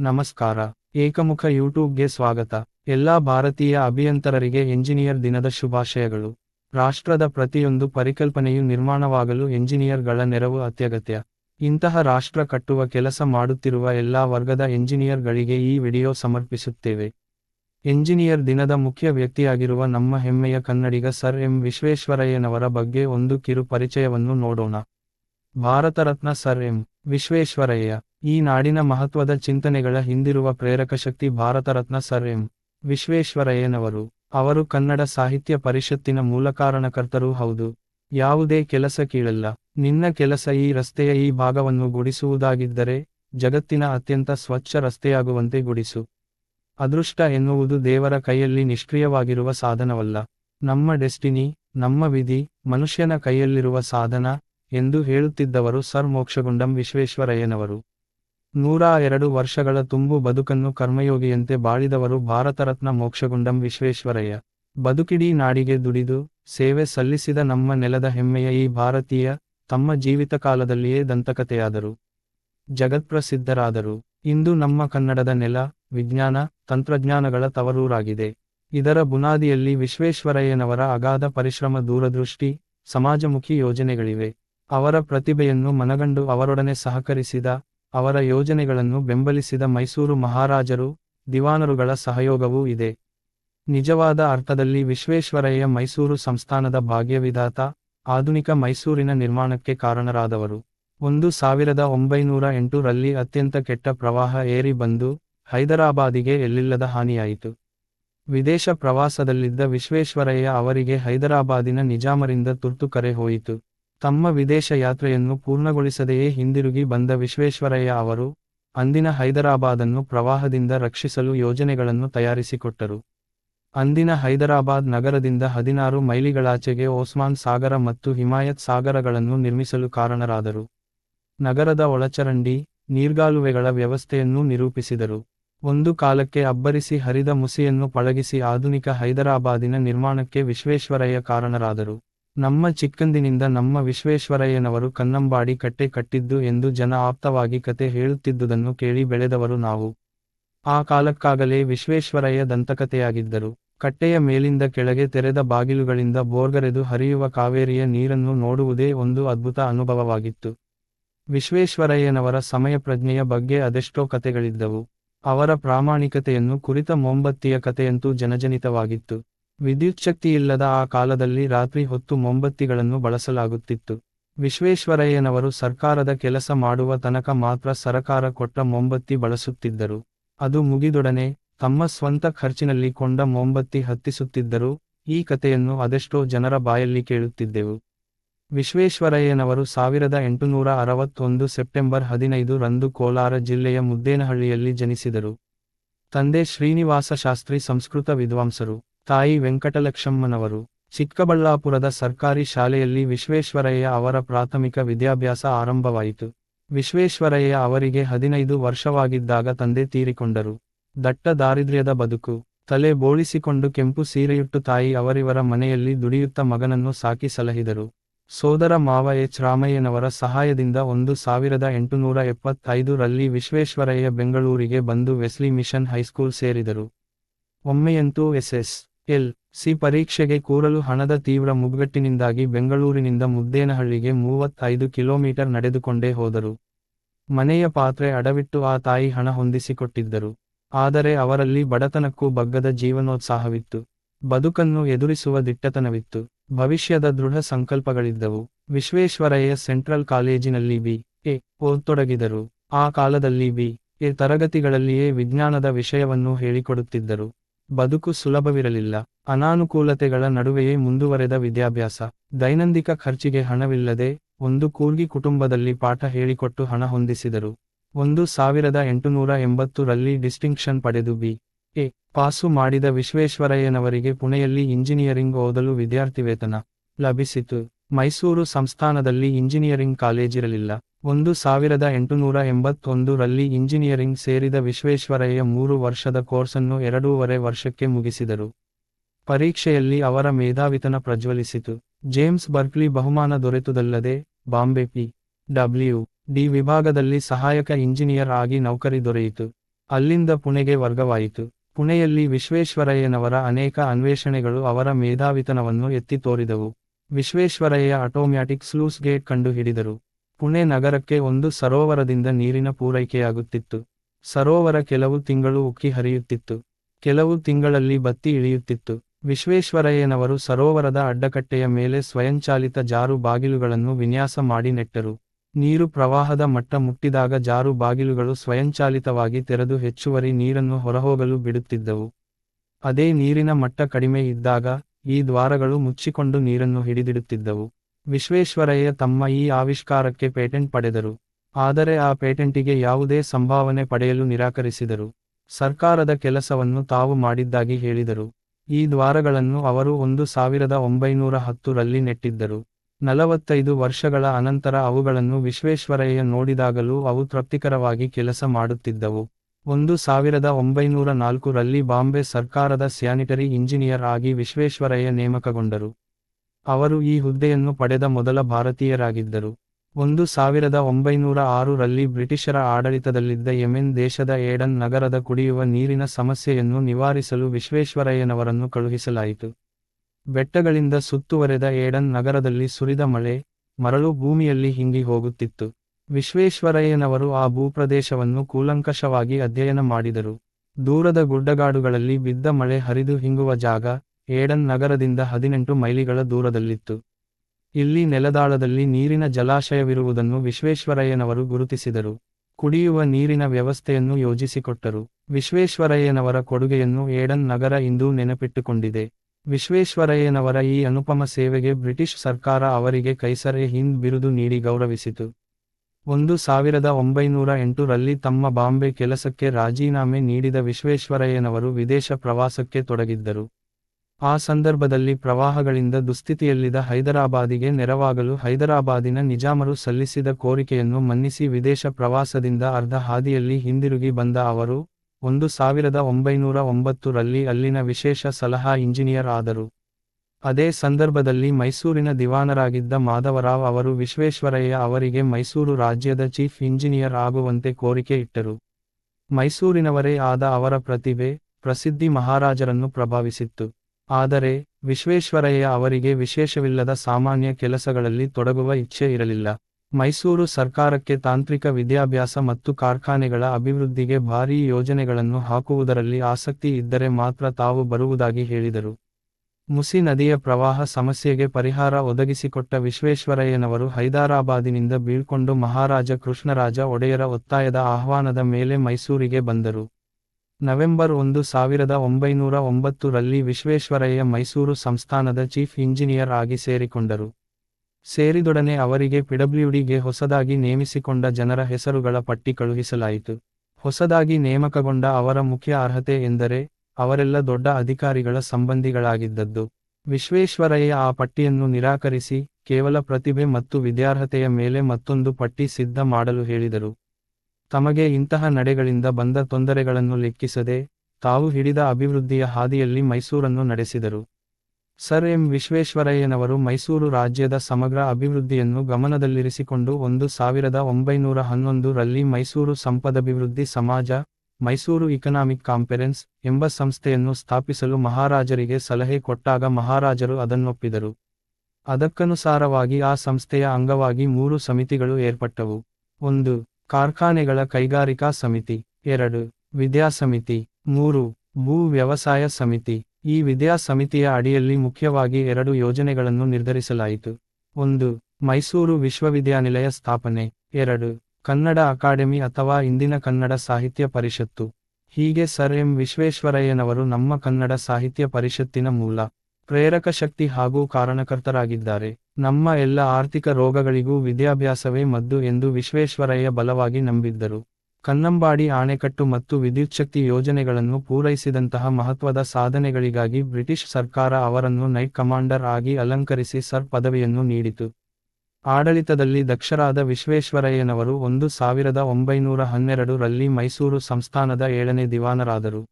ನಮಸ್ಕಾರ. ಏಕಮುಖ ಯೂಟ್ಯೂಬ್ಗೆ ಸ್ವಾಗತ. ಎಲ್ಲಾ ಭಾರತೀಯ ಅಭಿಯಂತರರಿಗೆ ಎಂಜಿನಿಯರ್ ದಿನದ ಶುಭಾಶಯಗಳು. ರಾಷ್ಟ್ರದ ಪ್ರತಿಯೊಂದು ಪರಿಕಲ್ಪನೆಯು ನಿರ್ಮಾಣವಾಗಲು ಎಂಜಿನಿಯರ್ಗಳ ನೆರವು ಅತ್ಯಗತ್ಯ. ಇಂತಹ ರಾಷ್ಟ್ರ ಕಟ್ಟುವ ಕೆಲಸ ಮಾಡುತ್ತಿರುವ ಎಲ್ಲಾ ವರ್ಗದ ಎಂಜಿನಿಯರ್ಗಳಿಗೆ ಈ ವಿಡಿಯೋ ಸಮರ್ಪಿಸುತ್ತೇವೆ. ಎಂಜಿನಿಯರ್ ದಿನದ ಮುಖ್ಯ ವ್ಯಕ್ತಿಯಾಗಿರುವ ನಮ್ಮ ಹೆಮ್ಮೆಯ ಕನ್ನಡಿಗ ಸರ್ ಎಂ. ವಿಶ್ವೇಶ್ವರಯ್ಯನವರ ಬಗ್ಗೆ ಒಂದು ಕಿರು ಪರಿಚಯವನ್ನು ನೋಡೋಣ. Bharat Ratna sir M. Visvesvaraya. ಈ ನಾಡಿನ ಮಹತ್ವದ ಚಿಂತನೆಗಳ ಹಿಂದಿರುವ ಪ್ರೇರಕ ಶಕ್ತಿ ಭಾರತ ರತ್ನ ಸರ್ ಎಂ. ವಿಶ್ವೇಶ್ವರಯ್ಯನವರು. ಅವರು ಕನ್ನಡ ಸಾಹಿತ್ಯ ಪರಿಷತ್ತಿನ ಮೂಲಕಾರಣಕರ್ತರೂ ಹೌದು. ಯಾವುದೇ ಕೆಲಸ ಕೀಳಲ್ಲ. ನಿನ್ನ ಕೆಲಸ ಈ ರಸ್ತೆಯ ಈ ಭಾಗವನ್ನು ಗುಡಿಸುವುದಾಗಿದ್ದರೆ, ಜಗತ್ತಿನ ಅತ್ಯಂತ ಸ್ವಚ್ಛ ರಸ್ತೆಯಾಗುವಂತೆ ಗುಡಿಸು. ಅದೃಷ್ಟ ಎನ್ನುವುದು ದೇವರ ಕೈಯಲ್ಲಿ ನಿಷ್ಕ್ರಿಯವಾಗಿರುವ ಸಾಧನವಲ್ಲ. ನಮ್ಮ ಡೆಸ್ಟಿನಿ, ನಮ್ಮ ವಿಧಿ, ಮನುಷ್ಯನ ಕೈಯಲ್ಲಿರುವ ಸಾಧನ, ಎಂದು ಹೇಳುತ್ತಿದ್ದವರು ಸರ್ ಮೋಕ್ಷಗುಂಡಂ ವಿಶ್ವೇಶ್ವರಯ್ಯನವರು. ನೂರ ಎರಡು ವರ್ಷಗಳ ತುಂಬು ಬದುಕನ್ನು ಕರ್ಮಯೋಗಿಯಂತೆ ಬಾಳಿದವರು ಭಾರತರತ್ನ ಮೋಕ್ಷಗುಂಡಂ ವಿಶ್ವೇಶ್ವರಯ್ಯ. ಬದುಕಿಡೀ ನಾಡಿಗೆ ದುಡಿದು, ಸೇವೆ ಸಲ್ಲಿಸಿದ ನಮ್ಮ ನೆಲದ ಹೆಮ್ಮೆಯ ಈ ಭಾರತೀಯ, ತಮ್ಮ ಜೀವಿತ ಕಾಲದಲ್ಲಿಯೇ ದಂತಕತೆಯಾದರು ಜಗತ್ಪ್ರಸಿದ್ಧರಾದರು. ಇಂದು ನಮ್ಮ ಕನ್ನಡದ ನೆಲ, ವಿಜ್ಞಾನ, ತಂತ್ರಜ್ಞಾನಗಳ ತವರೂರಾಗಿದೆ. ಇದರ ಬುನಾದಿಯಲ್ಲಿ ವಿಶ್ವೇಶ್ವರಯ್ಯನವರ ಅಗಾಧ ಪರಿಶ್ರಮ ದೂರದೃಷ್ಟಿ, ಸಮಾಜಮುಖಿ ಯೋಜನೆಗಳಿವೆ. ಅವರ ಪ್ರತಿಭೆಯನ್ನು ಮನಗಂಡು ಅವರೊಡನೆ ಸಹಕರಿಸಿದ ಅವರ ಯೋಜನೆಗಳನ್ನು ಬೆಂಬಲಿಸಿದ ಮೈಸೂರು ಮಹಾರಾಜರು, ದಿವಾನರುಗಳ ಸಹಯೋಗವೂ ಇದೆ. ನಿಜವಾದ ಅರ್ಥದಲ್ಲಿ ವಿಶ್ವೇಶ್ವರಯ್ಯ ಮೈಸೂರು ಸಂಸ್ಥಾನದ ಭಾಗ್ಯವಿಧಾತ, ಆಧುನಿಕ ಮೈಸೂರಿನ ನಿರ್ಮಾಣಕ್ಕೆ ಕಾರಣರಾದವರು. ಒಂದು ಸಾವಿರದ ಒಂಬೈನೂರ ಎಂಟು ರಲ್ಲಿ ಅತ್ಯಂತ ಕೆಟ್ಟ ಪ್ರವಾಹ ಏರಿ ಬಂದು, ಹೈದರಾಬಾದಿಗೆ ಎಲ್ಲಿಲ್ಲದ ಹಾನಿಯಾಯಿತು. ವಿದೇಶ ಪ್ರವಾಸದಲ್ಲಿದ್ದ ವಿಶ್ವೇಶ್ವರಯ್ಯ ಅವರಿಗೆ ಹೈದರಾಬಾದಿನ ನಿಜಾಮರಿಂದ ತುರ್ತು ಕರೆ ಹೋಯಿತು. ತಮ್ಮ ವಿದೇಶ ಯಾತ್ರೆಯನ್ನು ಪೂರ್ಣಗೊಳಿಸದೆಯೇ ಹಿಂದಿರುಗಿ ಬಂದ ವಿಶ್ವೇಶ್ವರಯ್ಯ ಅವರು ಅಂದಿನ ಹೈದರಾಬಾದನ್ನು ಪ್ರವಾಹದಿಂದ ರಕ್ಷಿಸಲು ಯೋಜನೆಗಳನ್ನು ತಯಾರಿಸಿಕೊಟ್ಟರು. ಅಂದಿನ ಹೈದರಾಬಾದ್ ನಗರದಿಂದ ಹದಿನಾರು ಮೈಲಿಗಳಾಚೆಗೆ ಓಸ್ಮಾನ್ ಸಾಗರ ಮತ್ತು ಹಿಮಾಯತ್ ಸಾಗರಗಳನ್ನು ನಿರ್ಮಿಸಲು ಕಾರಣರಾದರು. ನಗರದ ಒಳಚರಂಡಿ, ನೀರ್ಗಾಲುವೆಗಳ ವ್ಯವಸ್ಥೆಯನ್ನೂ ನಿರೂಪಿಸಿದರು. ಒಂದು ಕಾಲಕ್ಕೆ ಅಬ್ಬರಿಸಿ ಹರಿದ ಮುಸಿಯನ್ನು ಪಳಗಿಸಿ ಆಧುನಿಕ ಹೈದರಾಬಾದಿನ ನಿರ್ಮಾಣಕ್ಕೆ ವಿಶ್ವೇಶ್ವರಯ್ಯ ಕಾರಣರಾದರು. ನಮ್ಮ ಚಿಕ್ಕಂದಿನಿಂದ ನಮ್ಮ ವಿಶ್ವೇಶ್ವರಯ್ಯನವರು ಕನ್ನಂಬಾಡಿ ಕಟ್ಟೆ ಕಟ್ಟಿದ್ದು ಎಂದು ಜನ ಆಪ್ತವಾಗಿ ಕತೆ ಹೇಳುತ್ತಿದ್ದುದನ್ನು ಕೇಳಿ ಬೆಳೆದವರು ನಾವು. ಆ ಕಾಲಕ್ಕಾಗಲೇ ವಿಶ್ವೇಶ್ವರಯ್ಯ ದಂತಕತೆಯಾಗಿದ್ದರು ಕಟ್ಟೆಯ ಮೇಲಿಂದ ಕೆಳಗೆ ತೆರೆದ ಬಾಗಿಲುಗಳಿಂದ ಬೋರ್ಗರೆದು ಹರಿಯುವ ಕಾವೇರಿಯ ನೀರನ್ನು ನೋಡುವುದೇ ಒಂದು ಅದ್ಭುತ ಅನುಭವವಾಗಿತ್ತು. ವಿಶ್ವೇಶ್ವರಯ್ಯನವರ ಸಮಯ ಪ್ರಜ್ಞೆಯ ಬಗ್ಗೆ ಅದೆಷ್ಟೋ ಕತೆಗಳಿದ್ದವು ಅವರ ಪ್ರಾಮಾಣಿಕತೆಯನ್ನು ಕುರಿತ ಮೊಂಬತ್ತಿಯ ಕತೆಯಂತೂ ಜನಜನಿತವಾಗಿತ್ತು. ವಿದ್ಯುಚ್ಛಕ್ತಿಯಿಲ್ಲದ ಆ ಕಾಲದಲ್ಲಿ ರಾತ್ರಿ ಹೊತ್ತು ಮೊಂಬತ್ತಿಗಳನ್ನು ಬಳಸಲಾಗುತ್ತಿತ್ತು. ವಿಶ್ವೇಶ್ವರಯ್ಯನವರು ಸರ್ಕಾರದ ಕೆಲಸ ಮಾಡುವ ತನಕ ಮಾತ್ರ ಸರಕಾರ ಕೊಟ್ಟ ಮೊಂಬತ್ತಿ ಬಳಸುತ್ತಿದ್ದರು. ಅದು ಮುಗಿದೊಡನೆ ತಮ್ಮ ಸ್ವಂತ ಖರ್ಚಿನಲ್ಲಿ ಕೊಂಡ ಮೊಂಬತ್ತಿ ಹತ್ತಿಸುತ್ತಿದ್ದರು. ಈ ಕಥೆಯನ್ನು ಅದೆಷ್ಟೋ ಜನರ ಬಾಯಲ್ಲಿ ಕೇಳುತ್ತಿದ್ದೆವು. ವಿಶ್ವೇಶ್ವರಯ್ಯನವರು ಸಾವಿರದ ಎಂಟುನೂರ ಅರವತ್ತೊಂದು ಸೆಪ್ಟೆಂಬರ್ ಹದಿನೈದು ರಂದು ಕೋಲಾರ ಜಿಲ್ಲೆಯ ಮುದ್ದೇನಹಳ್ಳಿಯಲ್ಲಿ ಜನಿಸಿದರು. ತಂದೆ ಶ್ರೀನಿವಾಸ ಶಾಸ್ತ್ರಿ ಸಂಸ್ಕೃತ ವಿದ್ವಾಂಸರು. ತಾಯಿ ವೆಂಕಟಲಕ್ಷಮ್ಮನವರು ಚಿಕ್ಕಬಳ್ಳಾಪುರದ ಸರ್ಕಾರಿ ಶಾಲೆಯಲ್ಲಿ ವಿಶ್ವೇಶ್ವರಯ್ಯ ಅವರ ಪ್ರಾಥಮಿಕ ವಿದ್ಯಾಭ್ಯಾಸ ಆರಂಭವಾಯಿತು. ವಿಶ್ವೇಶ್ವರಯ್ಯ ಅವರಿಗೆ ಹದಿನೈದು ವರ್ಷವಾಗಿದ್ದಾಗ ತಂದೆ ತೀರಿಕೊಂಡರು. ದಟ್ಟ ದಾರಿದ್ರ್ಯದ ಬದುಕು, ತಲೆ ಬೋಳಿಸಿಕೊಂಡು ಕೆಂಪು ಸೀರೆಯುಟ್ಟು ತಾಯಿ ಅವರಿವರ ಮನೆಯಲ್ಲಿ ದುಡಿಯುತ್ತ ಮಗನನ್ನು ಸಾಕಿ ಸಲಹಿದರು. ಸೋದರ ಮಾವ ಎಚ್. ರಾಮಯ್ಯನವರ ಸಹಾಯದಿಂದ ಒಂದು ಸಾವಿರದ ಎಂಟುನೂರ ಎಪ್ಪತ್ತೈದು ರಲ್ಲಿ ವಿಶ್ವೇಶ್ವರಯ್ಯ ಬೆಂಗಳೂರಿಗೆ ಬಂದು ವೆಸ್ಲಿ ಮಿಷನ್ ಹೈಸ್ಕೂಲ್ ಸೇರಿದರು. ಒಮ್ಮೆಯಂತೂ ಎಸ್. ಎಸ್. ಎಲ್ ಸಿ ಪರೀಕ್ಷೆಗೆ ಕೂರಲು ಹಣದ ತೀವ್ರ ಮುಗ್ಗಟ್ಟಿನಿಂದಾಗಿ ಬೆಂಗಳೂರಿನಿಂದ ಮುದ್ದೇನಹಳ್ಳಿಗೆ ಮೂವತ್ತೈದು ಕಿಲೋಮೀಟರ್ ನಡೆದುಕೊಂಡೇ ಹೋದರು. ಮನೆಯ ಪಾತ್ರೆ ಅಡವಿಟ್ಟು ಆ ತಾಯಿ ಹಣ ಹೊಂದಿಸಿಕೊಟ್ಟಿದ್ದರು. ಆದರೆ ಅವರಲ್ಲಿ ಬಡತನಕ್ಕೂ ಬಗ್ಗದ ಜೀವನೋತ್ಸಾಹವಿತ್ತು. ಬದುಕನ್ನು ಎದುರಿಸುವ ದಿಟ್ಟತನವಿತ್ತು. ಭವಿಷ್ಯದ ದೃಢ ಸಂಕಲ್ಪಗಳಿದ್ದವು. ವಿಶ್ವೇಶ್ವರಯ್ಯ ಸೆಂಟ್ರಲ್ ಕಾಲೇಜಿನಲ್ಲಿ ಬಿ. ಎ. ಓದತೊಡಗಿದರು. ಆ ಕಾಲದಲ್ಲಿ ಬಿ. ಎ. ತರಗತಿಗಳಲ್ಲಿಯೇ ವಿಜ್ಞಾನದ ವಿಷಯವನ್ನು ಹೇಳಿಕೊಡುತ್ತಿದ್ದರು. ಬದುಕು ಸುಲಭವಿರಲಿಲ್ಲ. ಅನಾನುಕೂಲತೆಗಳ ನಡುವೆಯೇ ಮುಂದುವರೆದ ವಿದ್ಯಾಭ್ಯಾಸ. ದೈನಂದಿಕ ಖರ್ಚಿಗೆ ಹಣವಿಲ್ಲದೆ ಒಂದು ಕೂರ್ಗಿ ಕುಟುಂಬದಲ್ಲಿ ಪಾಠ ಹೇಳಿಕೊಟ್ಟು ಹಣ ಹೊಂದಿಸಿದರು. ಒಂದು ಸಾವಿರದ ಎಂಟುನೂರ ಎಂಬತ್ತು ರಲ್ಲಿ ಡಿಸ್ಟಿಂಕ್ಷನ್ ಪಡೆದು ಬಿ. ಎ. ಪಾಸು ಮಾಡಿದ ವಿಶ್ವೇಶ್ವರಯ್ಯನವರಿಗೆ ಪುಣೆಯಲ್ಲಿ ಇಂಜಿನಿಯರಿಂಗ್ ಓದಲು ವಿದ್ಯಾರ್ಥಿವೇತನ ಲಭಿಸಿತು. ಮೈಸೂರು ಸಂಸ್ಥಾನದಲ್ಲಿ ಇಂಜಿನಿಯರಿಂಗ್ ಕಾಲೇಜಿರಲಿಲ್ಲ. ಒಂದು ಸಾವಿರದ ಎಂಟುನೂರ ಎಂಬತ್ತೊಂದು ರಲ್ಲಿ ಇಂಜಿನಿಯರಿಂಗ್ ಸೇರಿದ ವಿಶ್ವೇಶ್ವರಯ್ಯ ಮೂರು ವರ್ಷದ ಕೋರ್ಸನ್ನು ಎರಡೂವರೆ ವರ್ಷಕ್ಕೆ ಮುಗಿಸಿದರು. ಪರೀಕ್ಷೆಯಲ್ಲಿ ಅವರ ಮೇಧಾವಿತನ ಪ್ರಜ್ವಲಿಸಿತು. ಜೇಮ್ಸ್ ಬರ್ಕ್ಲಿ ಬಹುಮಾನ ದೊರೆತುದಲ್ಲದೆ, ಬಾಂಬೆ ಪಿ. ಡಬ್ಲ್ಯೂ. ಡಿ ವಿಭಾಗದಲ್ಲಿ ಸಹಾಯಕ ಇಂಜಿನಿಯರ್ ಆಗಿ ನೌಕರಿ ದೊರೆಯಿತು. ಅಲ್ಲಿಂದ ಪುಣೆಗೆ ವರ್ಗವಾಯಿತು. ಪುಣೆಯಲ್ಲಿ ವಿಶ್ವೇಶ್ವರಯ್ಯನವರ ಅನೇಕ ಅನ್ವೇಷಣೆಗಳು ಅವರ ಮೇಧಾವಿತನವನ್ನು ಎತ್ತಿ ತೋರಿದವು. ವಿಶ್ವೇಶ್ವರಯ್ಯ ಆಟೋಮ್ಯಾಟಿಕ್ ಸ್ಲೂಸ್ ಗೇಟ್ ಕಂಡು ಹಿಡಿದರು ಪುಣೆ ನಗರಕ್ಕೆ ಒಂದು ಸರೋವರದಿಂದ ನೀರಿನ ಪೂರೈಕೆಯಾಗುತ್ತಿತ್ತು. ಸರೋವರ ಕೆಲವು ತಿಂಗಳು ಉಕ್ಕಿ ಹರಿಯುತ್ತಿತ್ತು. ಕೆಲವು ತಿಂಗಳಲ್ಲಿ ಬತ್ತಿ ಇಳಿಯುತ್ತಿತ್ತು. ವಿಶ್ವೇಶ್ವರಯ್ಯನವರು ಸರೋವರದ ಅಡ್ಡಕಟ್ಟೆಯ ಮೇಲೆ ಸ್ವಯಂಚಾಲಿತ ಜಾರು ಬಾಗಿಲುಗಳನ್ನು ವಿನ್ಯಾಸ ಮಾಡಿ ನೆಟ್ಟರು. ನೀರು ಪ್ರವಾಹದ ಮಟ್ಟ ಮುಟ್ಟಿದಾಗ ಜಾರು ಬಾಗಿಲುಗಳು ಸ್ವಯಂಚಾಲಿತವಾಗಿ ತೆರೆದು ಹೆಚ್ಚುವರಿ ನೀರನ್ನು ಹೊರಹೋಗಲು ಬಿಡುತ್ತಿದ್ದವು. ಅದೇ ನೀರಿನ ಮಟ್ಟ ಕಡಿಮೆ ಇದ್ದಾಗ ಈ ದ್ವಾರಗಳು ಮುಚ್ಚಿಕೊಂಡು ನೀರನ್ನು ಹಿಡಿದಿಡುತ್ತಿದ್ದವು. ವಿಶ್ವೇಶ್ವರಯ್ಯ ತಮ್ಮ ಈ ಆವಿಷ್ಕಾರಕ್ಕೆ ಪೇಟೆಂಟ್ ಪಡೆದರು. ಆದರೆ ಆ ಪೇಟೆಂಟಿಗೆ ಯಾವುದೇ ಸಂಭಾವನೆ ಪಡೆಯಲು ನಿರಾಕರಿಸಿದರು. ಸರ್ಕಾರದ ಕೆಲಸವನ್ನು ತಾವು ಮಾಡಿದ್ದಾಗಿ ಹೇಳಿದರು. ಈ ದ್ವಾರಗಳನ್ನು ಅವರು ಒಂದು ಸಾವಿರದ ಒಂಬೈನೂರ ಹತ್ತರಲ್ಲಿ ನೆಟ್ಟಿದ್ದರು. ನಲವತ್ತೈದು ವರ್ಷಗಳ ಅನಂತರ ಅವುಗಳನ್ನು ವಿಶ್ವೇಶ್ವರಯ್ಯ ನೋಡಿದಾಗಲೂ ಅವು ತೃಪ್ತಿಕರವಾಗಿ ಕೆಲಸ ಮಾಡುತ್ತಿದ್ದವು. ಒಂದು ಸಾವಿರದ ಒಂಬೈನೂರ ನಾಲ್ಕು ರಲ್ಲಿ ಬಾಂಬೆ ಸರ್ಕಾರದ ಸ್ಯಾನಿಟರಿ ಇಂಜಿನಿಯರ್ ಆಗಿ ವಿಶ್ವೇಶ್ವರಯ್ಯ ನೇಮಕಗೊಂಡರು. ಅವರು ಈ ಹುದ್ದೆಯನ್ನು ಪಡೆದ ಮೊದಲ ಭಾರತೀಯರಾಗಿದ್ದರು. ಒಂದು ಸಾವಿರದ ಒಂಬೈನೂರ ಆರು ರಲ್ಲಿ ಬ್ರಿಟಿಷರ ಆಡಳಿತದಲ್ಲಿದ್ದ ಯೆಮೆನ್ ದೇಶದ ಏಡನ್ ನಗರದ ಕುಡಿಯುವ ನೀರಿನ ಸಮಸ್ಯೆಯನ್ನು ನಿವಾರಿಸಲು ವಿಶ್ವೇಶ್ವರಯ್ಯನವರನ್ನು ಕಳುಹಿಸಲಾಯಿತು. ಬೆಟ್ಟಗಳಿಂದ ಸುತ್ತುವರೆದ ಏಡನ್ ನಗರದಲ್ಲಿ ಸುರಿದ ಮಳೆ, ಮರಳು ಭೂಮಿಯಲ್ಲಿ ಹಿಂಗಿ ಹೋಗುತ್ತಿತ್ತು. ವಿಶ್ವೇಶ್ವರಯ್ಯನವರು ಆ ಭೂಪ್ರದೇಶವನ್ನು ಕೂಲಂಕಷವಾಗಿ ಅಧ್ಯಯನ ಮಾಡಿದರು. ದೂರದ ಗುಡ್ಡಗಾಡುಗಳಲ್ಲಿ ಬಿದ್ದ ಮಳೆ ಹರಿದು ಹಿಂಗುವ ಜಾಗ ಏಡನ್ ನಗರದಿಂದ ಹದಿನೆಂಟು ಮೈಲಿಗಳ ದೂರದಲ್ಲಿತ್ತು. ಇಲ್ಲಿ ನೆಲದಾಳದಲ್ಲಿ ನೀರಿನ ಜಲಾಶಯವಿರುವುದನ್ನು ವಿಶ್ವೇಶ್ವರಯ್ಯನವರು ಗುರುತಿಸಿದರು. ಕುಡಿಯುವ ನೀರಿನ ವ್ಯವಸ್ಥೆಯನ್ನು ಯೋಜಿಸಿಕೊಟ್ಟರು. ವಿಶ್ವೇಶ್ವರಯ್ಯನವರ ಕೊಡುಗೆಯನ್ನು ಏಡನ್ ನಗರ ಇಂದೂ ನೆನಪಿಟ್ಟುಕೊಂಡಿದೆ. ವಿಶ್ವೇಶ್ವರಯ್ಯನವರ ಈ ಅನುಪಮ ಸೇವೆಗೆ ಬ್ರಿಟಿಷ್ ಸರ್ಕಾರ ಅವರಿಗೆ ಕೈಸರೆ ಹಿಂದ್ ಬಿರುದು ನೀಡಿ ಗೌರವಿಸಿತು. ಒಂದು ಸಾವಿರದ ಒಂಬೈನೂರ ಎಂಟು ರಲ್ಲಿ ತಮ್ಮ ಬಾಂಬೆ ಕೆಲಸಕ್ಕೆ ರಾಜೀನಾಮೆ ನೀಡಿದ ವಿಶ್ವೇಶ್ವರಯ್ಯನವರು ವಿದೇಶ ಪ್ರವಾಸಕ್ಕೆ ತೊಡಗಿದ್ದರು. ಆ ಸಂದರ್ಭದಲ್ಲಿ ಪ್ರವಾಹಗಳಿಂದ ದುಸ್ಥಿತಿಯಲ್ಲಿದ್ದ ಹೈದರಾಬಾದಿಗೆ ನೆರವಾಗಲು ಹೈದರಾಬಾದಿನ ನಿಜಾಮರು ಸಲ್ಲಿಸಿದ ಕೋರಿಕೆಯನ್ನು ಮನ್ನಿಸಿ ವಿದೇಶ ಪ್ರವಾಸದಿಂದ ಅರ್ಧ ಹಾದಿಯಲ್ಲಿ ಹಿಂದಿರುಗಿ ಬಂದ ಅವರು, ಒಂದು ಸಾವಿರದ ಒಂಬೈನೂರ ಒಂಬತ್ತು ರಲ್ಲಿ ಅಲ್ಲಿನ ವಿಶೇಷ ಸಲಹಾ ಇಂಜಿನಿಯರ್ ಆದರು. ಅದೇ ಸಂದರ್ಭದಲ್ಲಿ ಮೈಸೂರಿನ ದಿವಾನರಾಗಿದ್ದ ಮಾಧವರಾವ್ ಅವರು ವಿಶ್ವೇಶ್ವರಯ್ಯ ಅವರಿಗೆ ಮೈಸೂರು ರಾಜ್ಯದ ಚೀಫ್ ಇಂಜಿನಿಯರ್ ಆಗುವಂತೆ ಕೋರಿಕೆ ಇಟ್ಟರು. ಮೈಸೂರಿನವರೇ ಆದ ಅವರ ಪ್ರತಿಭೆ, ಪ್ರಸಿದ್ಧಿ ಮಹಾರಾಜರನ್ನು ಪ್ರಭಾವಿಸಿತ್ತು. ಆದರೆ, ವಿಶ್ವೇಶ್ವರಯ್ಯ ಅವರಿಗೆ ವಿಶೇಷವಿಲ್ಲದ ಸಾಮಾನ್ಯ ಕೆಲಸಗಳಲ್ಲಿ ತೊಡಗುವ ಇಚ್ಛೆ ಇರಲಿಲ್ಲ. ಮೈಸೂರು ಸರ್ಕಾರಕ್ಕೆ ತಾಂತ್ರಿಕ ವಿದ್ಯಾಭ್ಯಾಸ ಮತ್ತು ಕಾರ್ಖಾನೆಗಳ ಅಭಿವೃದ್ಧಿಗೆ ಭಾರೀ ಯೋಜನೆಗಳನ್ನು ಹಾಕುವುದರಲ್ಲಿ ಆಸಕ್ತಿ ಇದ್ದರೆ ಮಾತ್ರ ತಾವು ಬರುವುದಾಗಿ ಹೇಳಿದರು. ಮುಸಿ ನದಿಯ ಪ್ರವಾಹ ಸಮಸ್ಯೆಗೆ ಪರಿಹಾರ ಒದಗಿಸಿಕೊಟ್ಟ ವಿಶ್ವೇಶ್ವರಯ್ಯನವರು ಹೈದರಾಬಾದಿನಿಂದ ಬೀಳ್ಕೊಂಡು ಮಹಾರಾಜ ಕೃಷ್ಣರಾಜ ಒಡೆಯರ ಒತ್ತಾಯದ ಆಹ್ವಾನದ ಮೇಲೆ ಮೈಸೂರಿಗೆ ಬಂದರು. ನವೆಂಬರ್ ಒಂದು ಸಾವಿರದ ಒಂಬೈನೂರ ಒಂಬತ್ತು ರಲ್ಲಿ ವಿಶ್ವೇಶ್ವರಯ್ಯ ಮೈಸೂರು ಸಂಸ್ಥಾನದ ಚೀಫ್ ಇಂಜಿನಿಯರ್ ಆಗಿ ಸೇರಿಕೊಂಡರು. ಸೇರಿದೊಡನೆ ಅವರಿಗೆ ಪಿಡಬ್ಲ್ಯೂಡಿಗೆ ಹೊಸದಾಗಿ ನೇಮಿಸಿಕೊಂಡ ಜನರ ಹೆಸರುಗಳ ಪಟ್ಟಿ ಕಳುಹಿಸಲಾಯಿತು. ಹೊಸದಾಗಿ ನೇಮಕಗೊಂಡ ಅವರ ಮುಖ್ಯ ಅರ್ಹತೆ ಎಂದರೆ, ಅವರೆಲ್ಲ ದೊಡ್ಡ ಅಧಿಕಾರಿಗಳ ಸಂಬಂಧಿಗಳಾಗಿದ್ದದ್ದು. ವಿಶ್ವೇಶ್ವರಯ್ಯ ಆ ಪಟ್ಟಿಯನ್ನು ನಿರಾಕರಿಸಿ, ಕೇವಲ ಪ್ರತಿಭೆ ಮತ್ತು ವಿದ್ಯಾರ್ಹತೆಯ ಮೇಲೆ ಮತ್ತೊಂದು ಪಟ್ಟಿ ಸಿದ್ಧ ಮಾಡಲು ಹೇಳಿದರು. ತಮಗೆ ಇಂತಹ ನಡೆಗಳಿಂದ ಬಂದ ತೊಂದರೆಗಳನ್ನು ಲೆಕ್ಕಿಸದೆ ತಾವು ಹಿಡಿದ ಅಭಿವೃದ್ಧಿಯ ಹಾದಿಯಲ್ಲಿ ಮೈಸೂರನ್ನು ನಡೆಸಿದರು. ಸರ್ ಎಂ ವಿಶ್ವೇಶ್ವರಯ್ಯನವರು ಮೈಸೂರು ರಾಜ್ಯದ ಸಮಗ್ರ ಅಭಿವೃದ್ಧಿಯನ್ನು ಗಮನದಲ್ಲಿರಿಸಿಕೊಂಡು ಒಂದು ಸಾವಿರದ ಒಂಬೈನೂರ ಹನ್ನೊಂದು ರಲ್ಲಿ ಮೈಸೂರು ಸಂಪದಭಿವೃದ್ಧಿ ಸಮಾಜ, ಮೈಸೂರು ಇಕನಾಮಿಕ್ ಕಾನ್ಫರೆನ್ಸ್ ಎಂಬ ಸಂಸ್ಥೆಯನ್ನು ಸ್ಥಾಪಿಸಲು ಮಹಾರಾಜರಿಗೆ ಸಲಹೆ ಕೊಟ್ಟಾಗ ಮಹಾರಾಜರು ಅದನ್ನೊಪ್ಪಿದರು. ಅದಕ್ಕನುಸಾರವಾಗಿ ಆ ಸಂಸ್ಥೆಯ ಅಂಗವಾಗಿ ಮೂರು ಸಮಿತಿಗಳು ಏರ್ಪಟ್ಟವು. ಒಂದು ಕಾರ್ಖಾನೆಗಳ ಕೈಗಾರಿಕಾ ಸಮಿತಿ, ಎರಡು, ವಿದ್ಯಾ ಸಮಿತಿ, ಮೂರು, ಭೂ ವ್ಯವಸಾಯ ಸಮಿತಿ. ಈ ವಿದ್ಯಾ ಸಮಿತಿಯ ಅಡಿಯಲ್ಲಿ ಮುಖ್ಯವಾಗಿ ಎರಡು ಯೋಜನೆಗಳನ್ನು ನಿರ್ಧರಿಸಲಾಯಿತು. ಒಂದು, ಮೈಸೂರು ವಿಶ್ವವಿದ್ಯಾನಿಲಯ ಸ್ಥಾಪನೆ. ಎರಡು, ಕನ್ನಡ ಅಕಾಡೆಮಿ ಅಥವಾ ಇಂದಿನ ಕನ್ನಡ ಸಾಹಿತ್ಯ ಪರಿಷತ್ತು. ಹೀಗೆ ಸರ್ ಎಂ ವಿಶ್ವೇಶ್ವರಯ್ಯನವರು ನಮ್ಮ ಕನ್ನಡ ಸಾಹಿತ್ಯ ಪರಿಷತ್ತಿನ ಮೂಲ, ಪ್ರೇರಕ ಶಕ್ತಿ ಹಾಗೂ ಕಾರಣಕರ್ತರಾಗಿದ್ದಾರೆ. ನಮ್ಮ ಎಲ್ಲ ಆರ್ಥಿಕ ರೋಗಗಳಿಗೂ ವಿದ್ಯಾಭ್ಯಾಸವೇ ಮದ್ದು ಎಂದು ವಿಶ್ವೇಶ್ವರಯ್ಯ ಬಲವಾಗಿ ನಂಬಿದ್ದರು. ಕನ್ನಂಬಾಡಿ ಆಣೆಕಟ್ಟು ಮತ್ತು ವಿದ್ಯುಚ್ಛಕ್ತಿ ಯೋಜನೆಗಳನ್ನು ಪೂರೈಸಿದಂತಹ ಮಹತ್ವದ ಸಾಧನೆಗಳಿಗಾಗಿ ಬ್ರಿಟಿಷ್ ಸರ್ಕಾರ ಅವರನ್ನು ನೈಟ್ ಕಮಾಂಡರ್ ಆಗಿ ಅಲಂಕರಿಸಿ ಸರ್ ಪದವಿಯನ್ನು ನೀಡಿತು. ಆಡಳಿತದಲ್ಲಿ ದಕ್ಷರಾದ ವಿಶ್ವೇಶ್ವರಯ್ಯನವರು ಒಂದು ಸಾವಿರದ ಒಂಬೈನೂರ ಹನ್ನೆರಡು ರಲ್ಲಿ ಮೈಸೂರು ಸಂಸ್ಥಾನದ ಏಳನೇ ದಿವಾನರಾದರು.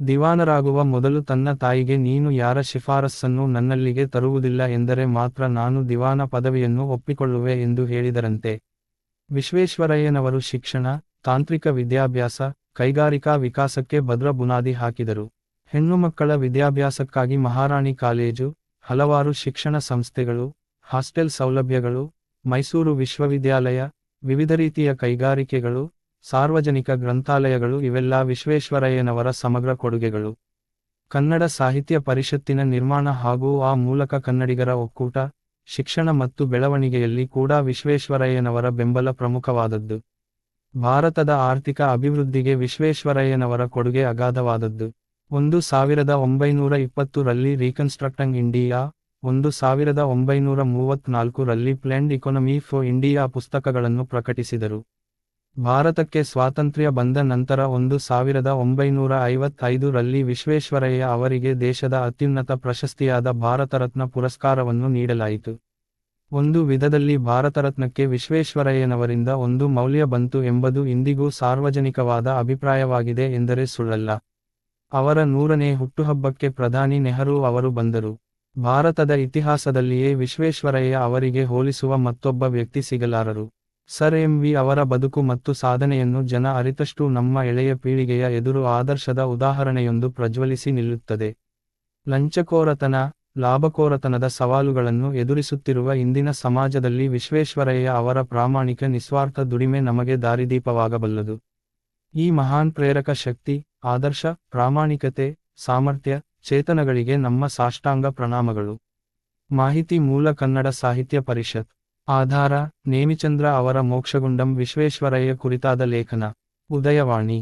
ದಿವಾನರಾಗುವ ಮೊದಲು ತನ್ನ ತಾಯಿಗೆ, ನೀನು ಯಾರ ಶಿಫಾರಸ್ಸನ್ನು ನನ್ನಲ್ಲಿಗೆ ತರುವುದಿಲ್ಲ ಎಂದರೆ ಮಾತ್ರ ನಾನು ದಿವಾನ ಪದವಿಯನ್ನು ಒಪ್ಪಿಕೊಳ್ಳುವೆ ಎಂದು ಹೇಳಿದರಂತೆ. ವಿಶ್ವೇಶ್ವರಯ್ಯನವರು ಶಿಕ್ಷಣ, ತಾಂತ್ರಿಕ ವಿದ್ಯಾಭ್ಯಾಸ, ಕೈಗಾರಿಕಾ ವಿಕಾಸಕ್ಕೆ ಭದ್ರ ಬುನಾದಿ ಹಾಕಿದರು. ಹೆಣ್ಣು ಮಕ್ಕಳ ವಿದ್ಯಾಭ್ಯಾಸಕ್ಕಾಗಿ ಮಹಾರಾಣಿ ಕಾಲೇಜು, ಹಲವಾರು ಶಿಕ್ಷಣ ಸಂಸ್ಥೆಗಳು, ಹಾಸ್ಟೆಲ್ ಸೌಲಭ್ಯಗಳು, ಮೈಸೂರು ವಿಶ್ವವಿದ್ಯಾಲಯ, ವಿವಿಧ ರೀತಿಯ ಕೈಗಾರಿಕೆಗಳು ಸಾರ್ವಜನಿಕ ಗ್ರಂಥಾಲಯಗಳು ಇವೆಲ್ಲ ವಿಶ್ವೇಶ್ವರಯ್ಯನವರ ಸಮಗ್ರ ಕೊಡುಗೆಗಳು. ಕನ್ನಡ ಸಾಹಿತ್ಯ ಪರಿಷತ್ತಿನ ನಿರ್ಮಾಣ ಹಾಗೂ ಆ ಮೂಲಕ ಕನ್ನಡಿಗರ ಒಕ್ಕೂಟ, ಶಿಕ್ಷಣ ಮತ್ತು ಬೆಳವಣಿಗೆಯಲ್ಲಿ ಕೂಡ ವಿಶ್ವೇಶ್ವರಯ್ಯನವರ ಬೆಂಬಲ ಪ್ರಮುಖವಾದದ್ದು. ಭಾರತದ ಆರ್ಥಿಕ ಅಭಿವೃದ್ಧಿಗೆ ವಿಶ್ವೇಶ್ವರಯ್ಯನವರ ಕೊಡುಗೆ ಅಗಾಧವಾದದ್ದು. ಒಂದು ಸಾವಿರದ ಒಂಬೈನೂರ ಇಪ್ಪತ್ತು ರಲ್ಲಿ ರೀಕನ್ಸ್ಟ್ರಕ್ಟಂಗ್ ಇಂಡಿಯಾ ಒಂದು ಸಾವಿರದ ಒಂಬೈನೂರ ಮೂವತ್ನಾಲ್ಕು ರಲ್ಲಿ ಪ್ಲೆಂಡ್ ಇಕೊನಮಿ ಫಾರ್ ಇಂಡಿಯಾ ಪುಸ್ತಕಗಳನ್ನು ಪ್ರಕಟಿಸಿದರು. ಭಾರತಕ್ಕೆ ಸ್ವಾತಂತ್ರ್ಯ ಬಂದ ನಂತರ ಒಂದು ಸಾವಿರದ ಒಂಬೈನೂರ ಐವತ್ತೈದು ರಲ್ಲಿ ವಿಶ್ವೇಶ್ವರಯ್ಯ ಅವರಿಗೆ ದೇಶದ ಅತ್ಯುನ್ನತ ಪ್ರಶಸ್ತಿಯಾದ ಭಾರತರತ್ನ ಪುರಸ್ಕಾರವನ್ನು ನೀಡಲಾಯಿತು. ಒಂದು ವಿಧದಲ್ಲಿ ಭಾರತರತ್ನಕ್ಕೆ ವಿಶ್ವೇಶ್ವರಯ್ಯನವರಿಂದ ಒಂದು ಮೌಲ್ಯ ಬಂತು ಎಂಬುದು ಇಂದಿಗೂ ಸಾರ್ವಜನಿಕವಾದ ಅಭಿಪ್ರಾಯವಾಗಿದೆ ಎಂದರೆ ಸುಳ್ಳಲ್ಲ. ಅವರ ನೂರನೇ ಹುಟ್ಟುಹಬ್ಬಕ್ಕೆ ಪ್ರಧಾನಿ ನೆಹರು ಅವರು ಬಂದರು. ಭಾರತದ ಇತಿಹಾಸದಲ್ಲಿಯೇ ವಿಶ್ವೇಶ್ವರಯ್ಯ ಅವರಿಗೆ ಹೋಲಿಸುವ ಮತ್ತೊಬ್ಬ ವ್ಯಕ್ತಿ ಸಿಗಲಾರರು. ಸರ್ ಎಂ ವಿ ಅವರ ಬದುಕು ಮತ್ತು ಸಾಧನೆಯನ್ನು ಜನ ಅರಿತಷ್ಟು ನಮ್ಮ ಎಳೆಯ ಪೀಳಿಗೆಯ ಎದುರು ಆದರ್ಶದ ಉದಾಹರಣೆಯೊಂದು ಪ್ರಜ್ವಲಿಸಿ ನಿಲ್ಲುತ್ತದೆ. ಲಂಚಕೋರತನ, ಲಾಭಕೋರತನದ ಸವಾಲುಗಳನ್ನು ಎದುರಿಸುತ್ತಿರುವ ಇಂದಿನ ಸಮಾಜದಲ್ಲಿ ವಿಶ್ವೇಶ್ವರಯ್ಯ ಅವರ ಪ್ರಾಮಾಣಿಕ ನಿಸ್ವಾರ್ಥ ದುಡಿಮೆ ನಮಗೆ ದಾರಿದೀಪವಾಗಬಲ್ಲದು. ಈ ಮಹಾನ್ ಪ್ರೇರಕ ಶಕ್ತಿ, ಆದರ್ಶ, ಪ್ರಾಮಾಣಿಕತೆ, ಸಾಮರ್ಥ್ಯ, ಚೇತನಗಳಿಗೆ ನಮ್ಮ ಸಾಷ್ಟಾಂಗ ಪ್ರಣಾಮಗಳು. ಮಾಹಿತಿ ಮೂಲ ಕನ್ನಡ ಸಾಹಿತ್ಯ ಪರಿಷತ್. ಆಧಾರ ನೇಮಿಚಂದ್ರ ಅವರ ಮೋಕ್ಷಗುಂಡಂ ವಿಶ್ವೇಶ್ವರಯ್ಯ ಕುರಿತಾದ ಲೇಖನ ಉದಯವಾಣಿ